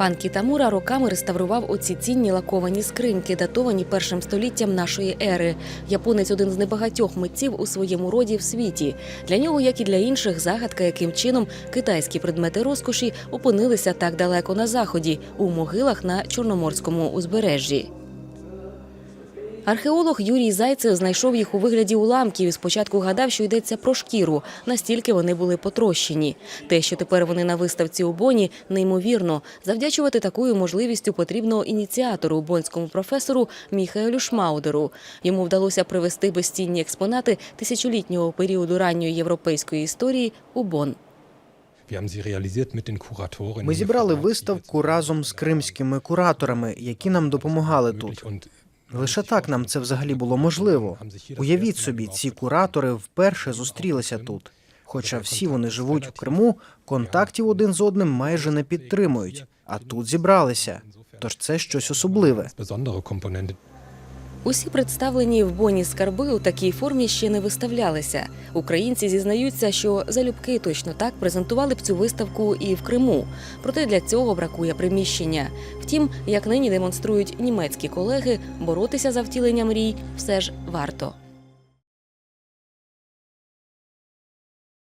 Пан Кітамура роками реставрував оці цінні лаковані скриньки, датовані першим століттям нашої ери. Японець один з небагатьох митців у своєму роді в світі. Для нього, як і для інших, загадка, яким чином китайські предмети розкоші опинилися так далеко на заході, у могилах на Чорноморському узбережжі. Археолог Юрій Зайцев знайшов їх у вигляді уламків і спочатку гадав, що йдеться про шкіру, настільки вони були потрощені. Те, що тепер вони на виставці у Боні, неймовірно. Завдячувати такою можливістю потрібно ініціатору бонському професору Міхаелю Шмаудеру. Йому вдалося привести безцінні експонати тисячолітнього періоду ранньої європейської історії у Бон. Ми зібрали виставку разом з кримськими кураторами, які нам допомагали тут. Лише так нам це взагалі було можливо. Уявіть собі, ці куратори вперше зустрілися тут. Хоча всі вони живуть в Криму, контактів один з одним майже не підтримують, а тут зібралися. Тож це щось особливе. Усі представлені в Боні скарби у такій формі ще не виставлялися. Українці зізнаються, що залюбки точно так презентували б цю виставку і в Криму. Проте для цього бракує приміщення. Втім, як нині демонструють німецькі колеги, боротися за втілення мрій все ж варто.